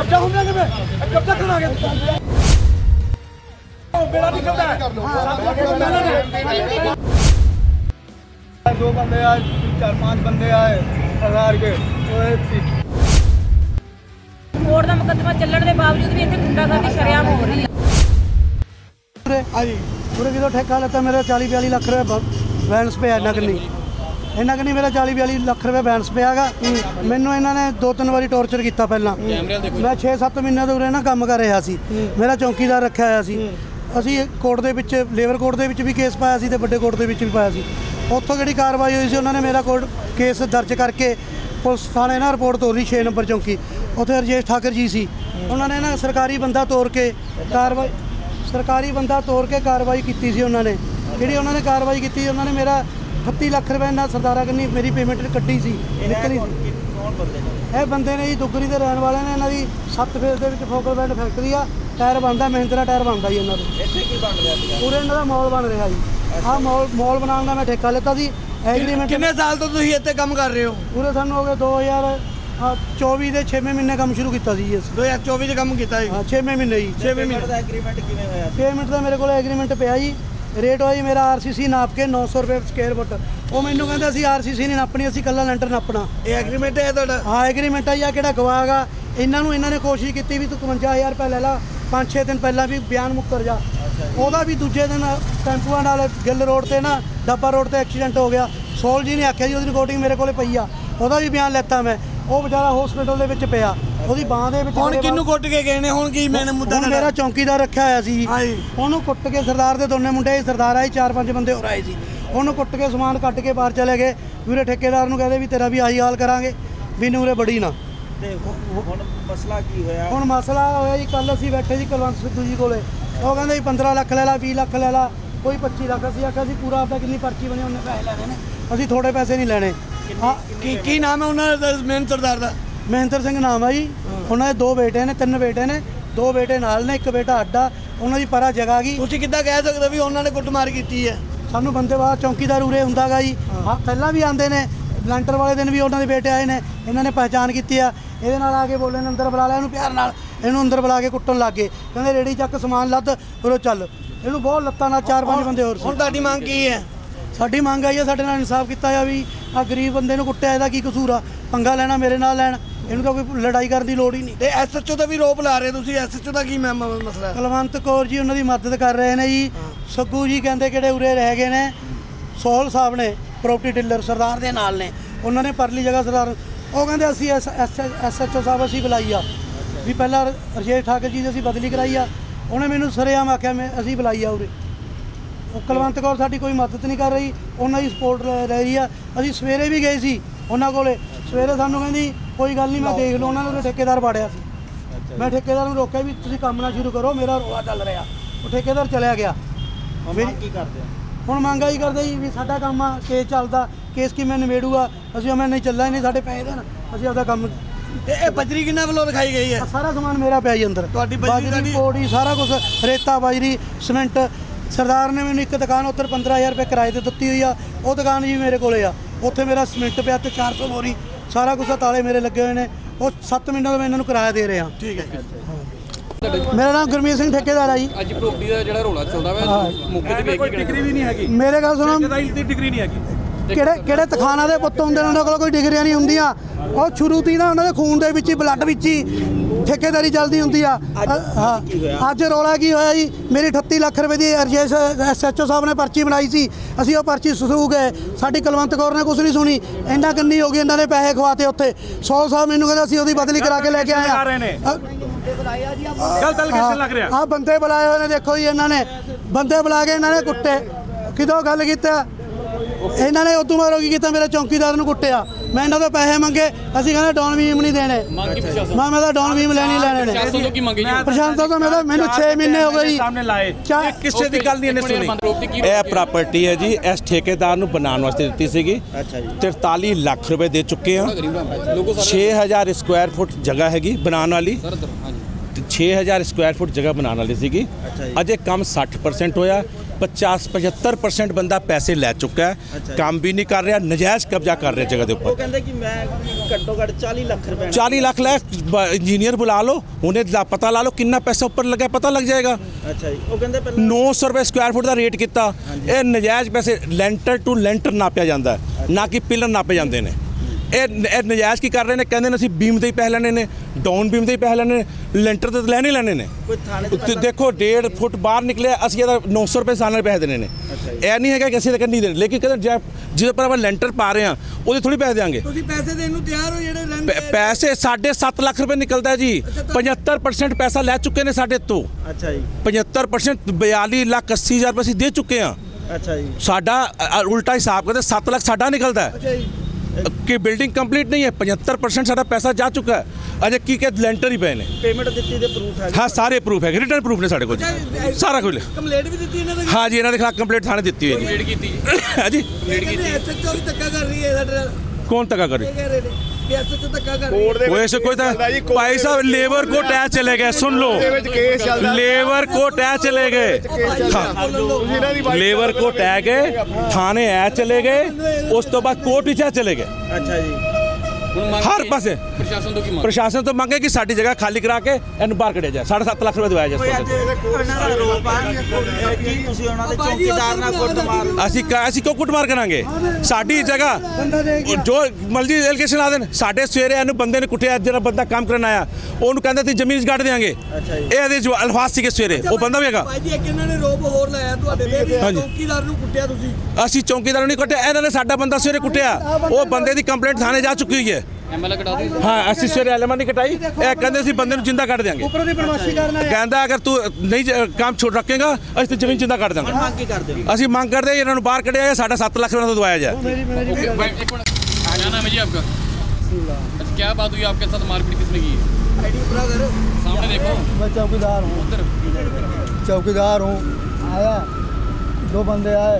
ਕਬਜ਼ਾ ਹੁੰਦਾ ਕਿਵੇਂ ਇਹ ਕਬਜ਼ਾ ਕਰਾ ਗਿਆ ਉਹ ਬੇੜਾ ਨਿਕਲਦਾ ਹੈ दो बंदे आए चार पांच बंदे आए हजार के वो ਕੋਰਟ ਦਾ ਮੁਕੱਦਮਾ ਚੱਲਣ ਦੇ ਬਾਵਜੂਦ ਵੀ ਇੱਥੇ ਗੁੰਡਾਗਰਦੀ ਸ਼ਰੇਆਮ ਹੋ ਰਹੀ ਹੈ ਹਾਂਜੀ ਪੂਰੇ ਕਿਲੋ ਠੇਕਾ ਲੱਤਾ ਮੇਰੇ 40 42 ਲੱਖ ਰੁਪਏ ਬੈਲੈਂਸ ਪਿਆ ਇੰਨਾ ਕਿੰਨੀ ਇੰਨਾ ਕਿੰਨੀ ਮੇਰਾ 40 42 ਲੱਖ ਰੁਪਏ ਬੈਲੈਂਸ ਪਿਆਗਾ ਮੈਨੂੰ ਇਹਨਾਂ ਨੇ ਦੋ ਤਿੰਨ ਵਾਰੀ ਟੌਰਚਰ ਕੀਤਾ ਪਹਿਲਾਂ। ਮੈਂ 6-7 ਮਹੀਨੇ ਤੋਂ ਉਰੇ ਨਾ ਕੰਮ ਕਰ ਰਿਹਾ ਸੀ। ਮੇਰਾ ਚੌਕੀਦਾਰ ਰੱਖਿਆ ਹੋਇਆ ਸੀ। ਅਸੀਂ ਕੋਰਟ ਦੇ ਵਿੱਚ ਲੇਬਰ ਕੋਰਟ ਦੇ ਵਿੱਚ ਵੀ ਕੇਸ ਪਾਇਆ ਸੀ ਤੇ ਵੱਡੇ ਕੋਰਟ ਦੇ ਵਿੱਚ ਵੀ ਪਾਇਆ ਸੀ। ਉੱਥੋਂ ਜਿਹੜੀ ਕਾਰਵਾਈ ਹੋਈ ਸੀ ਉਹਨਾਂ ਨੇ ਮੇਰਾ ਕੋਰਟ ਕੇਸ ਦਰਜ ਕਰਕੇ ਪੁਲਿਸ ਥਾਣੇ ਨਾਲ ਰਿਪੋਰਟ ਤੋਰੀ 6 ਨੰਬਰ ਚੌਂਕੀ। ਉੱਥੇ ਰਜੇਸ਼ ਠਾਕਰ ਜੀ ਸੀ। ਉਹਨਾਂ ਨੇ ਨਾ ਸਰਕਾਰੀ ਬੰਦਾ ਤੋਰ ਕੇ ਕਾਰਵਾਈ ਸਰਕਾਰੀ ਬੰਦਾ ਤੋਰ ਕੇ ਕਾਰਵਾਈ ਕੀਤੀ ਸੀ ਉਹਨਾਂ ਨੇ। ਜਿਹੜੀ ਉਹਨਾਂ ਨੇ ਕਾਰਵਾਈ ਕੀਤੀ ਉਹਨਾਂ ਨੇ ਮੇਰਾ 38 ਲੱਖ ਰੁਪਏ ਨਾਲ ਸਰਦਾਰਾ ਕੰਨੀ ਮੇਰੀ ਪੇਮੈਂਟ ਕੱਢੀ ਸੀ ਨਿਕਲੀ ਸੀ। ਇਹ ਬੰਦੇ ਨੇ? ਜੀ ਦੁੱਗਰੀ ਦੇ ਰਹਿਣ ਵਾਲੇ ਨੇ ਇਹਨਾਂ ਦੀ ਸੱਤ ਫੇਸ ਦੇ ਵਿੱਚ ਫੋਕਲ ਬੈਂਡ ਫੈਕਟਰੀ ਆ ਟਾਇਰ ਬਣਦਾ ਮਹਿੰਦਰਾ ਟਾਇਰ ਬਣਦਾ ਜੀ ਇਹਨਾਂ ਦਾ। ਇੱਥੇ ਕੀ ਬਣ ਰਿਹਾ ਸੀਗਾ? ਪੂਰੇ ਇਹਨਾਂ ਦਾ ਮਾਲ ਬਣ ਰਿਹਾ ਜੀ। ਆਹ ਮਾਲ ਮਾਲ ਬਣਾਉਣ ਦਾ ਮੈਂ ਠੇਕਾ ਲਿੱਤਾ ਸੀ। ਐਗਰੀਮੈਂਟ ਕਿੰਨੇ ਸਾਲ ਤੋਂ ਤੁਸੀਂ ਇੱਥੇ ਕੰਮ ਕਰ ਰਹੇ ਹੋ? ਪੂਰੇ ਸਾਨੂੰ ਹੋ ਗਏ 2024 ਦੇ 6ਵੇਂ ਮਹੀਨੇ ਕੰਮ ਸ਼ੁਰੂ ਕੀਤਾ ਸੀ ਜੀ ਅਸੀਂ। 2024 ਚ ਕੰਮ ਕੀਤਾ ਜੀ ਹਾਂ 6ਵੇਂ ਮਹੀਨੇ ਜੀ। 6ਵੇਂ ਮਹੀਨੇ। ਦਾ ਐਗਰੀਮੈਂਟ ਕਿਵੇਂ ਹੋਇਆ ਪੇਮੈਂਟ ਦਾ ਮੇਰੇ ਕੋਲ ਐਗਰੀਮੈਂਟ ਪਿਆ ਜੀ। ਰੇਟ ਜੀ ਮੇਰਾ ਆਰਸੀਸੀ ਨਾਪ ਕੇ 900 ਰੁਪਏ ਸਕੁਅਰ ਫੁੱਟ ਉਹ ਮੈਨੂੰ ਕਹਿੰਦੇ ਅਸੀਂ ਆਰਸੀਸੀ ਨਹੀਂ ਨਾਪਣੀ ਅਸੀਂ ਕੱਲਾ ਲੈਂਟਰ ਨਾਪਣਾ। ਇਹ ਐਗਰੀਮੈਂਟ ਹੈ ਤੁਹਾਡਾ? ਹਾਂ ਐਗਰੀਮੈਂਟ ਆ ਜਾਂ ਕਿਹੜਾ ਗਵਾਗਾ ਇਹਨਾਂ ਨੂੰ ਇਹਨਾਂ ਨੇ ਕੋਸ਼ਿਸ਼ ਕੀਤੀ ਵੀ ਤੂੰ 51000 ਰੁਪਏ ਲੈ ਲਾ 5-6 ਦਿਨ ਪਹਿਲਾਂ ਵੀ ਬਿਆਨ ਮੁੱਕਰ ਜਾ। ਉਹਦਾ ਵੀ ਦੂਜੇ ਦਿਨ ਟੈਂਪੂਆਂ ਨਾਲ ਗਿੱਲ ਰੋਡ ਤੇ ਨਾ ਡੱਬਾ ਰੋਡ ਤੇ ਐਕਸੀਡੈਂਟ ਹੋ ਗਿਆ। ਸੋਲ ਜੀ ਨੇ ਆਖਿਆ ਜੀ ਉਹਦੀ ਰਿਕਾਰਡਿੰਗ ਮੇਰੇ ਕੋਲੇ ਪਈ ਆ। ਉਹਦਾ ਵੀ ਬਿਆਨ ਲੈਤਾ ਮੈਂ। ਉਹ ਵਿਚਾਰਾ ਹਸਪੀਟਲ ਦੇ ਵਿੱਚ ਪਿਆ। ਉਹਦੀ ਬਾਹ ਦੇ ਵਿੱਚ ਹੁਣ ਕਿਹਨੂੰ ਕੁੱਟ ਕੇ ਗਏ ਨੇ? ਹੁਣ ਕੀ ਮੈਨ ਮੁੱਦਾ ਹੁਣ ਮੇਰਾ ਚੌਂਕੀਦਾਰ ਰੱਖਿਆ ਹੋਇਆ ਸੀ। ਹਾਂਜੀ। ਉਹਨੂੰ ਕੁੱਟ ਕੇ ਸਰਦਾਰ ਦੇ ਦੋਨੇ ਮੁੰਡੇ ਸੀ, ਸਰਦਾਰ ਆਏ ਚਾਰ ਪੰਜ ਬੰਦੇ ਹੋਰ ਆਏ ਸੀ। ਉਹਨੂੰ ਕੁੱਟ ਕੇ ਸਮਾਨ ਕੱਟ ਕੇ ਬਾਹਰ ਚਲੇ ਗਏ। ਵੀਰੇ ਠੇਕੇਦਾਰ ਨੂੰ ਕਹਦੇ ਵੀ ਤੇਰਾ ਵੀ ਆਹੀ ਹਾਲ ਕਰਾਂਗੇ। ਵੀ ਨੂਰੇ ਬੜੀ ਨਾ। ਤੇ ਹੁਣ ਮਸਲਾ ਕੀ ਹੋਇਆ? ਹੁਣ ਮਸਲਾ ਹੋਇਆ ਜੀ ਕੱਲ ਅਸੀਂ ਬੈਠੇ ਸੀ ਕੁਲਵੰਤ ਸਿੱਧੂ ਜੀ ਕੋਲੇ। ਉਹ ਕਹਿੰਦੇ ਜੀ 15 ਲੱਖ ਲੈ ਲਾ 20 ਲੱਖ ਲੈ ਲਾ ਕੋਈ 25 ਲੱਖ। ਅਸੀਂ ਆਖਿਆ ਸੀ ਪੂਰਾ ਆਪਦਾ ਕਿੰਨੀ ਪਰਚੀ ਬਣੀ ਉਹਨੇ ਪੈਸੇ ਲੈਣੇ। ਨੇ ਅਸੀਂ ਥੋੜੇ ਪੈਸੇ ਨਹੀਂ ਲੈਣੇ। ਹਾਂ। ਕੀ ਕੀ ਨਾਮ ਹੈ ਉਹਨਾਂ ਦਾ ਮੇਨ ਸਰਦਾਰ ਦਾ? ਮਹਿੰਦਰ ਸਿੰਘ ਨਾਮ ਆ ਜੀ। ਉਹਨਾਂ ਦੇ ਦੋ ਬੇਟੇ ਨੇ ਤਿੰਨ ਬੇਟੇ ਨੇ। ਦੋ ਬੇਟੇ ਨਾਲ ਨੇ ਇੱਕ ਬੇਟਾ ਅੱਡਾ। ਉਹਨਾਂ ਦੀ ਪਰਾ ਜਗ੍ਹਾ ਗਈ। ਤੁਸੀਂ ਕਿੱਦਾਂ ਕਹਿ ਸਕਦੇ ਵੀ ਉਹਨਾਂ ਨੇ ਕੁੱਟਮਾਰ ਕੀਤੀ ਹੈ? ਸਾਨੂੰ ਬੰਦੇ ਬਾਹਰ ਚੌਕੀਦਾਰ ਉਰੇ ਹੁੰਦਾਗਾ ਜੀ। ਪਹਿਲਾਂ ਵੀ ਆਂਦੇ ਨੇ। ਲੈਂਟਰ ਵਾਲੇ ਦਿਨ ਵੀ ਉਹਨਾਂ ਦੇ ਬੇਟੇ ਆਏ ਨੇ। ਇਹਨਾਂ ਨੇ ਪਹਿਚਾਨ ਕੀਤੀ ਆ। ਇਹਦੇ ਨਾਲ ਆ ਕੇ ਬੋਲੇ ਨੇ ਅੰਦਰ ਬੁਲਾ ਲਿਆ ਇਹਨੂੰ ਪਿਆਰ ਨਾਲ। ਇਹਨੂੰ ਅੰਦਰ ਬੁਲਾ ਕੇ ਕੁੱਟਣ ਲੱਗ ਗਏ। ਕਹਿੰਦੇ ਰੇੜੀ ਚੱਕ ਸਮਾਨ ਲੱਦ ਫਿਰ ਉਹ ਚੱਲ। ਇਹਨੂੰ ਬਹੁਤ ਲੱਤਾਂ ਨਾਲ ਚਾਰ ਪੰਜ ਬੰਦੇ ਹੋਰ ਹੁਣ ਤੁਹਾਡੀ ਮੰਗ ਕੀ ਹੈ? ਸਾਡੀ ਮੰਗ ਆਈ ਹੈ ਸਾਡੇ ਨਾਲ ਇਨਸਾਫ ਕੀਤਾ ਆ ਵੀ ਆ ਗਰੀਬ ਬੰਦੇ ਨੂੰ ਕੁੱਟਿਆ ਇਹਦਾ ਕੀ ਕਸੂਰ ਆ? ਪੰਗਾ ਲੈਣਾ ਮੇਰੇ ਨਾਲ ਲੈਣ। ਇਹਨੂੰ ਤਾਂ ਕੋਈ ਲੜਾਈ ਕਰਨ ਦੀ ਲੋੜ ਹੀ ਨਹੀਂ। ਤੇ ਐਸਐਚਓ ਦਾ ਵੀ ਰੋਪ ਲਾ ਰਹੇ ਤੁਸੀਂ? ਐਸਐਚਓ ਦਾ ਕੀ ਮੈਮ ਮਸਲਾ ਹੈ? ਕੁਲਵੰਤ ਕੌਰ ਜੀ ਉਹਨਾਂ ਦੀ ਮਦਦ ਕਰ ਰਹੇ ਨੇ ਜੀ। ਸੱਗੂ ਜੀ ਕਹਿੰਦੇ ਕਿਹੜੇ ਉਰੇ ਰਹਿ ਗਏ ਨੇ। ਸੋਹਲ ਸਾਹਿਬ ਨੇ ਪ੍ਰਾਪਰਟੀ ਡੀਲਰ ਸਰਦਾਰ ਦੇ ਨਾਲ ਨੇ। ਉਹਨਾਂ ਨੇ ਪਰਲੀ ਜਗ੍ਹਾ ਸਰਦਾਰ ਉਹ ਕਹਿੰਦੇ ਅਸੀਂ ਐਸਐਚਓ ਸਾਹਿਬ ਅਸੀਂ ਬੁਲਾਈ ਆ। ਵੀ ਪਹਿਲਾਂ ਰਜੇਸ਼ ਠਾਕਰ ਜੀ ਦੀ ਅਸੀਂ ਬਦਲੀ ਕਰਾਈ ਆ। ਉਹਨੇ ਮੈਨੂੰ ਸਰੇਆਮ ਆਖਿਆ ਮੈਂ ਅਸੀਂ ਬੁਲਾਈ ਆ ਉਰੇ। ਉਹ ਕੁਲਵੰਤ ਕੌਰ ਸਾਡੀ ਕੋਈ ਮਦਦ ਨਹੀਂ ਕਰ ਰਹੀ। ਉਹਨਾਂ ਦੀ ਸਪੋਰਟ ਲੈ ਰਹੀ ਆ। ਅਸੀਂ ਸਵੇਰੇ ਵੀ ਗਏ ਸੀ ਉਹਨਾਂ ਕੋਲੇ। ਸਵੇਰੇ ਸਾਨੂੰ ਕਹਿੰਦੀ ਕੋਈ ਗੱਲ ਨਹੀਂ ਮੈਂ ਦੇਖ ਲਓ ਉਹਨਾਂ ਨੇ ਠੇਕੇਦਾਰ ਬਾੜਿਆ ਸੀ। ਮੈਂ ਠੇਕੇਦਾਰ ਨੂੰ ਰੋਕਿਆ ਵੀ ਤੁਸੀਂ ਕੰਮ ਨਾ ਸ਼ੁਰੂ ਕਰੋ ਮੇਰਾ ਰੋਆ ਚੱਲ ਰਿਹਾ। ਉਹ ਠੇਕੇਦਾਰ ਚਲਿਆ ਗਿਆ। ਮੇਰੀ ਕੀ ਕਰਦੇ ਹੁਣ ਮੰਗਾ ਹੀ ਕਰਦੇ ਜੀ ਵੀ ਸਾਡਾ ਕੰਮ ਆ ਕੇਸ ਚੱਲਦਾ ਕੇਸ ਕਿਵੇਂ ਨਿਬੇੜੂਗਾ ਅਸੀਂ ਮੈਂ ਨਹੀਂ ਚੱਲਣਾ ਨਹੀਂ ਸਾਡੇ ਪੈਸੇ ਦੇਣ ਅਸੀਂ ਆਪਦਾ ਕੰਮ ਤੇ ਇਹ ਬਜਰੀ ਕਿੰਨਾ ਵੱਲੋਂ ਰਖਾਈ ਗਈ ਹੈ? ਸਾਰਾ ਸਮਾਨ ਮੇਰਾ ਪਿਆ ਜੀ ਅੰਦਰ। ਤੁਹਾਡੀ ਬਜਰੀ ਪੌੜੀ ਸਾਰਾ ਕੁਝ ਰੇਤਾ ਬਾਜਰੀ ਸਿਮੈਂਟ। ਸਰਦਾਰ ਨੇ ਮੈਨੂੰ ਇੱਕ ਦੁਕਾਨ ਉੱਧਰ 15000 ਰੁਪਏ ਕਿਰਾਏ ਤੇ ਦਿੱਤੀ ਹੋਈ ਆ ਉਹ ਦੁਕਾਨ ਜੀ ਮੇਰੇ ਕੋਲੇ ਆ। ਉੱਥੇ ਮੇਰਾ ਸਿਮੈਂਟ ਪਿਆ ਤੇ 400 ਬੋਰੀ ਸਾਰਾ ਕੁਝ ਤਾਲੇ ਮੇਰੇ ਲੱਗੇ ਹੋਏ ਨੇ। ਉਹ 7 ਮਹੀਨਿਆਂ ਤੋਂ ਮੈਂ ਇਹਨਾਂ ਨੂੰ ਕਿਰਾਇਆ ਦੇ ਰਿਹਾ। ਠੀਕ ਹੈ। ਮੇਰਾ ਨਾਮ ਗੁਰਮੀਤ ਸਿੰਘ ਠੇਕੇਦਾਰ ਆ ਜੀ। ਅੱਜ ਪ੍ਰੋਪਰਟੀ ਦਾ ਜਿਹੜਾ ਰੋਲਾ ਚੱਲਦਾ ਵਾ ਮੌਕੇ ਤੇ ਵੇਖ ਕੇ ਡਿਗਰੀ ਵੀ ਨਹੀਂ ਹੈਗੀ। ਮੇਰੇ ਗੱਲ ਸੁਣੋ। ਇਹਦਾ ਦੀ ਡਿਗਰੀ ਨਹੀਂ ਹੈਗੀ। ਕਿਹੜੇ ਕਿਹੜੇ ਤਖਾਨਾ ਦੇ ਪੁੱਤ ਹੁੰਦੇ ਨੇ ਉਹਨਾਂ ਕੋਲ ਕੋਈ ਡਿਗਰੀਆਂ ਨਹੀਂ ਹੁੰਦੀਆਂ। ਉਹ ਸ਼ੁਰੂ ਤੋਂ ਹੀ ਨਾ ਉਹਨਾਂ ਦੇ ਖੂਨ ਦੇ ਵਿੱਚ ਹੀ ਬਲੱਡ ਵਿੱਚ ਹੀ। ਠੇਕੇਦਾਰੀ ਚੱਲਦੀ ਹੁੰਦੀ ਆ। ਹਾਂ। ਅੱਜ ਰੌਲਾ ਕੀ ਹੋਇਆ ਜੀ? ਮੇਰੀ 38 ਲੱਖ ਰੁਪਏ ਦੀ ਅਰਜੇਸ਼ ਐਸਐਚਓ ਸਾਹਿਬ ਨੇ ਪਰਚੀ ਬਣਾਈ ਸੀ। ਅਸੀਂ ਉਹ ਪਰਚੀ ਸਸੂ ਗਏ। ਸਾਡੀ ਕੁਲਵੰਤ ਕੌਰ ਨੇ ਕੁਝ ਨਹੀਂ ਸੁਣੀ। ਇੰਨਾ ਕੰਨੀ ਹੋ ਗਈ ਇਹਨਾਂ ਨੇ ਪੈਸੇ ਖਵਾਤੇ ਉੱਥੇ। 100 ਸਾਹਿਬ ਮੈਨੂੰ ਕਹਿੰਦਾ ਅਸੀਂ ਉਹਦੀ ਬਦਲੀ ਕਰਾ ਕੇ ਲੈ ਕੇ ਨੇ। ਗਲਤ ਐਲੀਗੇਸ਼ਨ ਲੱਗ ਰਿਹਾ? ਆ ਬੰਦੇ ਬੁਲਾਏ ਹੋਏ ਨੇ ਦੇਖੋ ਜੀ ਇਹਨਾਂ ਨੇ। ਬੰਦੇ ਬੁਲਾ ਕੇ ਇਹਨਾਂ ਨੇ ਕੁੱਟੇ। ਕਿਦੋਂ ਗੱਲ ਕੀਤਾ ਇਹਨਾਂ ਨੇ ਉਦੋਂ ਮਾਰੋ ਕੀ ਕੀਤਾ? ਮੇਰੇ ਚੌਕੀਦਾਰ ਨੂੰ ਕੁੱਟਿਆ। ਮੈਂ ਇਹਨਾਂ ਤੋਂ ਪੈਸੇ ਮੰਗੇ ਅਸੀਂ ਕਹਿੰਦੇ ਡੌਨ ਵੀਮ ਨਹੀਂ ਦੇਣੇ। ਮੈਂ ਮੈਂ ਤਾਂ ਡੌਨ ਵੀਮ ਲੈਣੀ ਲੈਣੇ ਨੇ। ਪ੍ਰਸ਼ਾਸਨ ਤੋਂ ਕੀ ਮੰਗੇ ਜੀ? ਪ੍ਰਸ਼ਾਂਤ ਤੋਂ ਮੈਂ ਤਾਂ ਮੈਨੂੰ 6 ਮਹੀਨੇ ਹੋ ਗਏ ਜੀ। ਸਾਹਮਣੇ ਲਾਏ। ਕਿਸੇ ਦੀ ਗੱਲ ਨਹੀਂ ਇਹਨੇ ਸੁਣੀ। ਇਹ ਪ੍ਰਾਪਰਟੀ ਹੈ ਜੀ ਇਸ ਠੇਕੇਦਾਰ ਨੂੰ ਬਣਾਉਣ ਵਾਸਤੇ ਦਿੱਤੀ ਸੀਗੀ। ਅੱਛਾ ਜੀ। 43 ਲੱਖ ਰੁਪਏ ਦੇ ਚੁੱਕੇ ਆ। ਲੋਕੋ 6000 ਸਕੁਆਇਰ ਫੁੱਟ ਜਗ੍ਹਾ ਹੈਗੀ ਬਣਾਉਣ ਵਾਲੀ। ਸਰ ਇੱਧਰ, ਹਾਂਜੀ। ਤੇ 6000 ਸਕੁਆਇਰ ਫੁੱਟ ਜਗ੍ਹਾ ਬਣਾਉਣ ਵਾਲੀ ਸੀਗੀ। ਅਜੇ ਕੰਮ 60% ਹੋਇਆ। 50 75% ਬੰਦਾ ਪੈਸੇ ਲੈ ਚੁੱਕਾ ਹੈ। ਕੰਮ ਵੀ ਨਹੀਂ ਕਰ ਰਿਹਾ ਨਜਾਇਜ਼ ਕਬਜ਼ਾ ਕਰ ਰਿਹਾ ਜਗ੍ਹਾ ਦੇ ਉਹ ਉੱਪਰ ਕਹਿੰਦੇ ਕਿ ਮੈਂ ਘੱਟੋ ਘੱਟ 40 ਲੱਖ ਰੁਪਏ 40 ਲੱਖ ਲੈ ਇੰਜੀਨੀਅਰ ਬੁਲਾ ਲਓ ਉਹਨੇ ਪਤਾ ਲਾ ਲਓ ਕਿੰਨਾ ਪੈਸਾ ਉੱਪਰ ਲੱਗਾ ਪਤਾ ਲੱਗ ਜਾਏਗਾ। ਅੱਛਾ ਜੀ ਉਹ ਕਹਿੰਦੇ ਪਹਿਲਾਂ 900 ਰੁਪਏ ਸਕੁਆਇਰ ਫੁੱਟ ਦਾ ਰੇਟ ਕੀਤਾ। ਇਹ ਨਜਾਇਜ਼ ਪੈਸੇ ਲੈਂਟਰ ਟੂ ਲੈਂਟਰ ਨਾਪਿਆ ਜਾਂਦਾ ਨਾ ਕਿ ਪਿਲਰ ਨਾਪੇ ਜਾਂਦੇ ਨੇ। ਇਹ ਇਹ ਨਜਾਇਜ਼ ਕੀ ਕਰ ਰਹੇ ਨੇ? ਕਹਿੰਦੇ ਨੇ ਅਸੀਂ ਬੀਮ ਦੇ ਹੀ ਪੈਸੇ ਲੈਣੇ ਨੇ ਡਾਊਨ ਬੀਮ ਦੇ ਹੀ ਪੈਸੇ ਲੈਣੇ ਨੇ ਲੈਂਟਰ ਤੇ ਤਾਂ ਲੈਣੇ ਲੈਣੇ ਨੇ। ਤੋਂ ਉੱਤੇ ਦੇਖੋ 1.5 ਫੁੱਟ ਬਾਹਰ ਨਿਕਲਿਆ ਅਸੀਂ ਇਹਦਾ 900 ਰੁਪਏ ਸਾਲ ਨਾਲ ਪੈਸੇ ਦੇਣੇ ਨੇ। ਇਹ ਨਹੀਂ ਹੈਗਾ ਕਿ ਅਸੀਂ ਤਾਂ ਨਹੀਂ ਦੇਣੇ ਲੇਕਿਨ ਕਹਿੰਦੇ ਜੇ ਜਿਹਦੇ ਪਰ ਆਪਾਂ ਲੈਂਟਰ ਪਾ ਰਹੇ ਹਾਂ ਉਹਦੇ ਥੋੜੀ ਪੈਸੇ ਦੇਾਂਗੇ ਤੁਸੀਂ ਪੈਸੇ ਦੇਣ ਨੂੰ ਤਿਆਰ ਹੋ ਜਿਹੜੇ ਪੈਸੇ 7.5 ਲੱਖ ਰੁਪਏ ਨਿਕਲਦਾ ਜੀ। 75% ਪੈਸਾ ਲੈ ਚੁੱਕੇ ਨੇ ਸਾਡੇ ਤੋਂ। ਅੱਛਾ ਜੀ। 75% 42 ਲੱਖ 80 ਹਜ਼ਾਰ ਰੁਪਏ ਅਸੀਂ ਦੇ ਚੁੱਕੇ ਹਾਂ। ਅੱਛਾ ਜੀ। ਸਾਡਾ ਉਲਟਾ ਹਿਸਾਬ ਕਰਦੇ 7 ਲੱਖ ਸਾਡਾ ਨਿਕਲਦਾ ਹੈ। ਕਿ ਬਿਲਡਿੰਗ ਕੰਪਲੀਟ ਨਹੀਂ ਹੈ 75% ਸਾਡਾ ਪੈਸਾ ਜਾ ਚੁੱਕਾ ਹੈ। ਅਜੇ ਕੀ ਕਿ ਲੈਂਟਰ ਹੀ ਪਏ ਨੇ। ਪੇਮੈਂਟ ਦਿੱਤੀ ਦੇ ਪ੍ਰੂਫ ਹੈ ਹਾਂ ਸਾਰੇ ਪ੍ਰੂਫ ਹੈ ਰਿਟਰਨ ਪ੍ਰੂਫ ਨੇ ਸਾਡੇ ਕੋਲ ਜੀ। ਸਾਰਾ ਕੁਝ ਕੰਪਲੇਂਟ ਵੀ ਦਿੱਤੀ ਇਹਨਾਂ ਨੇ ਹਾਂ ਜੀ ਇਹਨਾਂ ਦੇ ਖਿਲਾਫ ਕੰਪਲੀਟ ਥਾਣੇ ਦਿੱਤੀ ਹੋਈ ਕੰਪਲੀਟ ਕੀਤੀ। ਹੈ ਜੀ। ਐਸਐਚਓ ਵੀ ਧੱਕਾ ਕਰ ਰਹੀ ਹੈ ਸਾਡੇ ਨਾਲ। ਕੌਣ ਤੱਕਾ ਕਰੇ ਕਹਿ ਰਹੇ ਨੇ। भाई तो साहब लेबर कोर्ट है चले गए सुन लो। लेबर कोर्ट है चले गए। हाँ। लेबर कोर्ट है। थाने है चले गए उस तो बाद कोर्ट चले गए। अच्छा जी। ਹਰ ਪਾਸੇ। ਪ੍ਰਸ਼ਾਸਨ ਤੋਂ ਕੀ ਮੰਗ? ਪ੍ਰਸ਼ਾਸਨ ਤੋਂ ਮੰਗੇ ਕਿ ਸਾਡੀ ਜਗ੍ਹਾ ਖਾਲੀ ਕਰਾ ਕੇ ਇਹਨੂੰ ਬਾਹਰ ਕੱਢਿਆ ਜਾਏ। 7.5 ਲੱਖ ਰੁਪਏ ਦਵਾਇਆ ਜਾਏ ਕੋਈ ਅੱਜ ਬੰਦੇ ਉਹਨਾਂ ਦਾ ਆਰੋਪ ਆ ਅਹ, ਕਿ ਤੁਸੀਂ ਉਹਨਾਂ ਦੇ ਚੌਕੀਦਾਰ ਨਾਲ ਕੁੱਟ ਮਾਰ ਤੋਂ। ਅਸੀਂ ਕ- ਅਸੀਂ ਕਿਉਂ ਕੁੱਟਮਾਰ ਕਰਾਂਗੇ? ਸਾਡੀ ਜਗ੍ਹਾ ਜੋ ਮਰਜ਼ੀ ਐਲੀਗੇਸ਼ਨ ਲਾ ਦੇਣ। ਸਾਡੇ ਸਵੇਰੇ ਇਹਨੂੰ ਬੰਦੇ ਨੇ ਕੁੱਟਿਆ ਜਿਹੜਾ ਬੰਦਾ ਕੰਮ ਕਰਨ ਆਇਆ ਉਹਨੂੰ ਕਹਿੰਦਾ ਤੁਸੀਂ ਜ਼ਮੀਨ 'ਚ ਕੱਢ ਦੇਾਂਗੇ। ਇਹ ਇਹਦੇ ਜੋ ਅਲਫਾਜ਼ ਸੀਗੇ ਸਵੇਰੇ। ਉਹ ਬੰਦਾ ਵੀ ਹੈਗਾ। ਭਾਈ ਜੀ ਇੱਕ ਇਹਨਾਂ ਨੇ ਰੋਬ ਹੋਰ ਲਾਇਆ ਤੁਹਾਡੇ ਤੇ ਵੀ। ਹਾਂਜੀ। ਚੌਕੀਦਾਰ ਨੂੰ ਕੁੱਟਿਆ ਤੁਸੀਂ। ਅਸੀਂ ਚੌਂਕੀਦਾਰ ਨੂੰ ਨਹੀਂ ਕੁੱਟਿਆ। ਇਹਨਾਂ ਨੇ ਸਾਡਾ ਬੰਦਾ ਸਵੇਰੇ ਕੁੱਟਿਆ। ਉਹ ਬੰਦੇ ਦੀ ਕੰਪਲੇਂਟ ਥਾਣੇ ਜਾ ਚੁੱਕੀ ਹੋਈ ਹੈ। ਐਮਐਲਏ ਕਟਾ ਦੀ ਹਾਂ ਅਸੀਂ ਸਵੇਰੇ ਐਲਮਾ ਨਹੀਂ ਕਟਾਈ ਇਹ ਕਹਿੰਦੇ ਅਸੀਂ ਬੰਦੇ ਨੂੰ ਜਿੰਦਾ ਕੱਢ ਦਿਆਂਗੇ ਉੱਪਰੋਂ ਦੀ ਬਦਮਾਸ਼ੀ ਕਰਨ ਆਇਆ ਕਹਿੰਦਾ ਅਗਰ ਤੂੰ ਨਹੀਂ ਜ- ਕੰਮ ਛੋੜ ਰੱਖੇਗਾ ਅਸੀਂ ਤੇ ਜ਼ਮੀਨ ਜਿੰਦਾ ਕੱਢ ਦਾਂਗੇ ਮੰਗ ਕੀ ਕਰਦੇ ਹੋ ਅਸੀਂ ਮੰਗ ਕਰਦੇ ਹਾਂ ਇਹਨਾਂ ਨੂੰ ਬਾਹਰ ਕੱਢਿਆ ਜਾਏ ਸਾਡਾ 7 ਲੱਖ ਰੁਪਏ ਦਾ ਦਵਾਇਆ ਜਾਏ ਮੇਰੀ ਮੇਰੀ ओके भाई एक मिनट क्या नाम है जी आपका अच्छा क्या बात हुई आपके साथ मारपीट किसने की है ਆਈਡੀ ਪੂਰਾ ਕਰ सामने देखो मैं चौकीदार हूँ उधर चौकीदार हूँ आया दो बंदे आए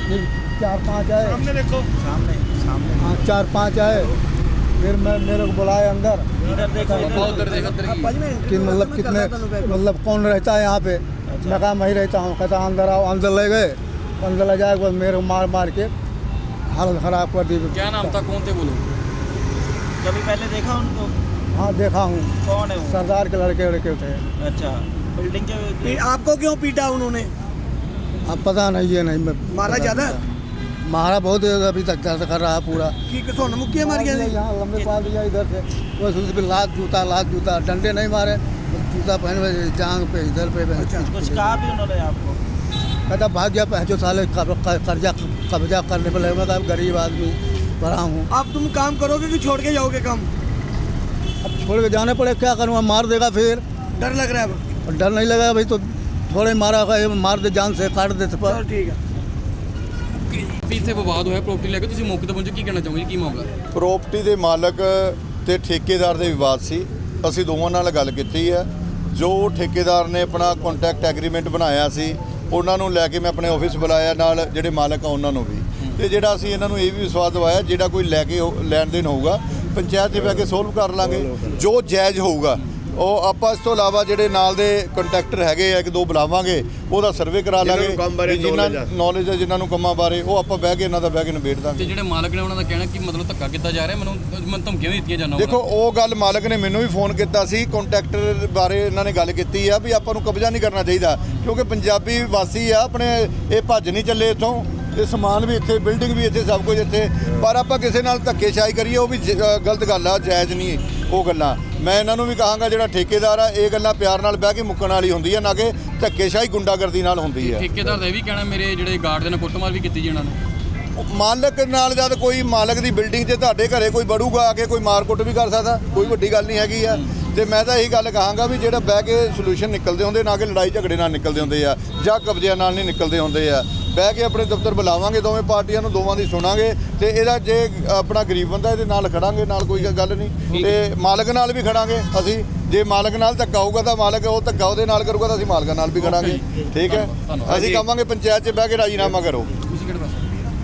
फिर चार पांच आए ਸਾਹਮਣੇ ਸਾਹਮਣੇ हाँ चार पांच आए फिर मैं मेरे को बुलाया अंदर। हाँ, कि मतलब कितने मतलब कौन रहता है यहाँ पे? अच्छा। मैं कहा मैं रहता हूँ। कहता अंदर आओ। अंदर ले गए। अंदर ले जाए मेरे को मार मार के हालत ख़राब कर दी। क्या नाम था? कौन थे बोलो कभी पहले देखा उनको? हाँ देखा हूँ। कौन है सरदार के लड़के लड़के थे। अच्छा बिल्डिंग के आपको क्यों पीटा उन्होंने? अब पता नहीं ये नहीं मैं मारा ज़्यादा? मारा बहुत अभी तक दर्द कर रहा पूरा सुन मार गया यहाँ लंबे पाल जूता लाद जूता डंडे नहीं मारे जूता पहन हुए जांग पे इधर पे कुछ कहा भी उन्होंने आपको कहता भाग गया पहचो साले कर्जा कब्जा करने पर लगेगा गरीब आदमी बड़ा हूँ आप तुम काम करोगे कि छोड़ के जाओगे काम अब छोड़ के जाने पड़े क्या करूँगा मार देगा फिर डर लग रहा है डर नहीं लगा भाई तो थोड़े मारा मार दे जान से काट दे ठीक है ਵੀ ਇੱਥੇ ਵਿਵਾਦ ਹੋਇਆ ਪ੍ਰਾਪਰਟੀ ਲੈ ਕੇ ਤੁਸੀਂ ਮੌਕੇ ਤੇ ਪਹੁੰਚੇ, ਕੀ ਕਹਿਣਾ ਚਾਹੋਗੇ ਜੀ, ਕੀ ਮਾਮਲਾ? ਹੈ ਪ੍ਰਾਪਰਟੀ ਦੇ ਮਾਲਕ ਤੇ ਠੇਕੇਦਾਰ ਦੇ ਵਿਵਾਦ ਸੀ, ਅਸੀਂ ਦੋਵਾਂ ਨਾਲ ਗੱਲ ਕੀਤੀ ਹੈ। ਜੋ ਠੇਕੇਦਾਰ ਨੇ ਆਪਣਾ ਕੰਟਰੈਕਟ ਐਗਰੀਮੈਂਟ ਬਣਾਇਆ ਸੀ, ਉਹਨਾਂ ਨੂੰ ਲੈ ਕੇ ਮੈਂ ਆਪਣੇ ਆਫਿਸ ਬੁਲਾਇਆ, ਨਾਲ ਜਿਹੜੇ ਮਾਲਕ ਆ ਉਹਨਾਂ ਨੂੰ ਵੀ। ਤੇ ਜਿਹੜਾ ਅਸੀਂ ਇਹਨਾਂ ਨੂੰ ਇਹ ਵੀ ਵਿਸ਼ਵਾਸ ਦਿਵਾਇਆ, ਜਿਹੜਾ ਕੋਈ ਲੈ ਕੇ ਹੋ- ਲੈਣ ਦੇਣ ਹੋਊਗਾ, ਪੰਚਾਇਤ 'ਚ ਬਹਿ ਕੇ ਸੋਲਵ ਕਰ ਲਾਂਗੇ। ਜੋ ਜਾਇਜ਼ ਹੋਊਗਾ ਉਹ ਆਪਾਂ ਇਸ ਤੋਂ ਇਲਾਵਾ ਜਿਹੜੇ ਨਾਲ ਦੇ ਕੰਟਰੈਕਟਰ ਹੈਗੇ ਆ ਇੱਕ ਦੋ ਬੁਲਾਵਾਂਗੇ ਉਹਦਾ ਸਰਵੇ ਕਰਾ ਲਾਂਗੇ ਜਿਨ੍ਹਾਂ ਨੌਲੇਜ ਹੈ ਜਿਨ੍ਹਾਂ ਨੂੰ ਕੰਮਾਂ ਬਾਰੇ ਉਹ ਆਪਾਂ ਬਹਿ ਕੇ ਇਹਨਾਂ ਦਾ ਬਹਿ ਕੇ ਨਿਬੇੜ ਦਾਂਗੇ। ਤੇ ਜਿਹੜੇ ਮਾਲਕ ਨੇ ਉਹਨਾਂ ਦਾ ਕਹਿਣਾ ਕਿ ਮਤਲਬ ਧੱਕਾ ਕੀਤਾ ਜਾ ਰਿਹਾ ਮੈਨੂੰ ਮੈਨੂੰ ਧਮਕੀਆਂ ਵੀ ਦਿੱਤੀਆਂ ਜਾਣਾ ਦੇਖੋ ਉਹ ਗੱਲ ਮਾਲਕ ਨੇ ਮੈਨੂੰ ਵੀ ਫੋਨ ਕੀਤਾ ਸੀ ਕੰਟਰੈਕਟਰ ਬਾਰੇ ਇਹਨਾਂ ਨੇ ਗੱਲ ਕੀਤੀ ਆ ਵੀ ਆਪਾਂ ਨੂੰ ਕਬਜ਼ਾ ਨਹੀਂ ਕਰਨਾ ਚਾਹੀਦਾ ਕਿਉਂਕਿ ਪੰਜਾਬੀ ਵਾਸੀ ਆ ਆਪਣੇ ਇਹ ਭੱਜ ਨਹੀਂ ਚੱਲੇ ਇੱਥੋਂ ਇਹ ਸਮਾਨ ਵੀ ਇੱਥੇ ਬਿਲਡਿੰਗ ਵੀ ਇੱਥੇ ਸਭ ਕੁਝ ਇੱਥੇ ਪਰ ਆਪਾਂ ਕਿਸੇ ਨਾਲ ਧੱਕੇਸ਼ਾਹੀ ਕਰੀਏ ਉਹ ਵੀ ਗਲਤ ਗੱਲ ਆ ਜਾਇਜ਼ ਨਹੀਂ ਉਹ ਗੱਲਾਂ। ਮੈਂ ਇਹਨਾਂ ਨੂੰ ਵੀ ਕਹਾਂਗਾ ਜਿਹੜਾ ਠੇਕੇਦਾਰ ਆ ਇਹ ਗੱਲਾਂ ਪਿਆਰ ਨਾਲ ਬਹਿ ਕੇ ਮੁੱਕਣ ਵਾਲੀ ਹੁੰਦੀ ਆ ਨਾ ਕਿ ਧੱਕੇਸ਼ਾਹੀ ਗੁੰਡਾਗਰਦੀ ਨਾਲ ਹੁੰਦੀ ਆ। ਠੇਕੇਦਾਰ ਦਾ ਇਹ ਵੀ ਕਹਿਣਾ ਮੇਰੇ ਜਿਹੜੇ ਗਾਰਡ ਦੇ ਨਾਲ ਕੁੱਟਮਾਰ ਵੀ ਕੀਤੀ ਜੀ ਉਹਨਾਂ ਨੇ। ਮਾਲਕ ਨਾਲ ਜਦ ਕੋਈ ਮਾਲਕ ਦੀ ਬਿਲਡਿੰਗ 'ਚ ਤੁਹਾਡੇ ਘਰੇ ਕੋਈ ਵੜੂਗਾ ਆ ਕੇ ਕੋਈ ਮਾਰਕੁੱਟ ਵੀ ਕਰ ਸਕਦਾ ਕੋਈ ਵੱਡੀ ਗੱਲ ਨਹੀਂ ਹੈਗੀ ਆ। ਤੇ ਮੈਂ ਤਾਂ ਇਹੀ ਗੱਲ ਕਹਾਂਗਾ ਵੀ ਜਿਹੜਾ ਬਹਿ ਕੇ ਸੋਲੂਸ਼ਨ ਨਿਕਲਦੇ ਹੁੰਦੇ ਨਾ ਕਿ ਲੜਾਈ ਝਗੜੇ ਨਾਲ ਨਿਕਲਦੇ ਹੁੰਦੇ ਆ ਜਾਂ ਕਬਜ਼ਿਆਂ ਨਾਲ ਨਹੀਂ ਨਿਕਲਦੇ ਹੁੰਦੇ ਆ। ਬਹਿ ਕੇ ਆਪਣੇ ਦਫ਼ਤਰ ਬੁਲਾਵਾਂਗੇ ਦੋਵੇਂ ਪਾਰਟੀਆਂ ਨੂੰ ਦੋਵਾਂ ਦੀ ਸੁਣਾਂਗੇ ਤੇ ਇਹਦਾ ਜੇ ਆਪਣਾ ਗਰੀਬ ਬੰਦਾ ਇਹਦੇ ਨਾਲ ਖੜਾਂਗੇ ਨਾਲ ਕੋਈ ਗੱਲ ਨਹੀਂ। ਤੇ ਮਾਲਕ ਨਾਲ ਵੀ ਖੜਾਂਗੇ ਅਸੀਂ। ਜੇ ਮਾਲਕ ਨਾਲ ਧੱਕਾ ਹੋਊਗਾ ਤਾਂ ਮਾਲਕ ਉਹ ਧੱਕਾ ਉਹਦੇ ਨਾਲ ਕਰੂਗਾ ਤਾਂ ਅਸੀਂ ਮਾਲਕਾਂ ਨਾਲ ਵੀ ਖੜਾਂਗੇ। ਠੀਕ ਹੈ? ਅਸੀਂ ਕਹਾਂਗੇ ਪੰਚਾਇਤ 'ਚ ਬਹਿ ਕੇ ਰਾਜੀਨਾਮਾ ਕਰੋ।